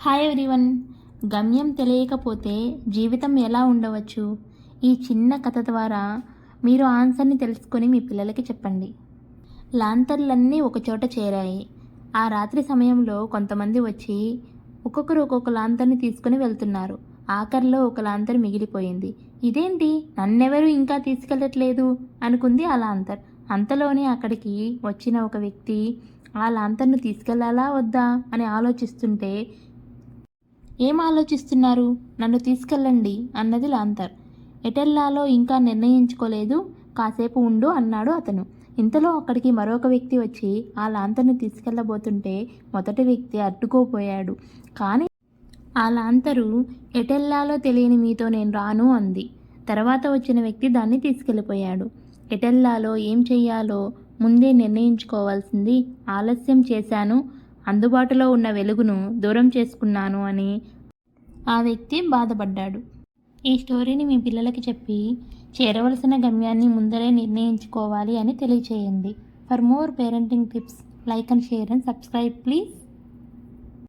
Hi everyone. గమ్యం తెలియకపోతే జీవితం ఎలా ఉండవచ్చు? ఈ చిన్న కథ ద్వారా మీరు ఆన్సర్ని తెలుసుకొని మీ పిల్లలకి చెప్పండి. లాంతర్లన్నీ ఒకచోట చేరాయి. ఆ రాత్రి సమయంలో కొంతమంది వచ్చి ఒక్కొక్కరు ఒక్కొక్క లాంతర్ని తీసుకుని వెళ్తున్నారు. ఆఖరిలో ఒక లాంతర్ మిగిలిపోయింది. ఇదేంటి? నన్నెవరు ఇంకా తీసుకెళ్ళట్లేదు? అనుకుంది ఆ లాంతర్. అంతలోనే అక్కడికి వచ్చిన ఒక వ్యక్తి ఆ లాంతర్ను తీసుకెళ్ళాలా వద్దా? అని ఆలోచిస్తుంటే ఏం ఆలోచిస్తున్నారు నన్ను తీసుకెళ్ళండి అన్నది లాంతర్. ఎటెల్లాలో ఇంకా నిర్ణయించుకోలేదు. కాసేపు ఉండు అన్నాడు అతను. ఇంతలో అక్కడికి మరొక వ్యక్తి వచ్చి ఆ లాంతర్ను తీసుకెళ్ళబోతుంటే మొదటి వ్యక్తి అడ్డుకోపోయాడు కానీ ఆ లాంతరు ఎటెల్లాలో తెలియని మీతో నేను రాను అంది. తర్వాత వచ్చిన వ్యక్తి దాన్ని తీసుకెళ్ళిపోయాడు. ఎటెల్లాలో ఏం చెయ్యాలో ముందే నిర్ణయించుకోవాల్సింది ఆలస్యం చేశాను. అందుబాటులో ఉన్న వెలుగును దూరం చేసుకున్నాను అని ఆ వ్యక్తి బాధపడ్డాడు. ఈ స్టోరీని మీ పిల్లలకి చెప్పి చేరవలసిన గమ్యాన్ని ముందరే నిర్ణయించుకోవాలి అని తెలియచేయండి. For more parenting tips like and share and subscribe please.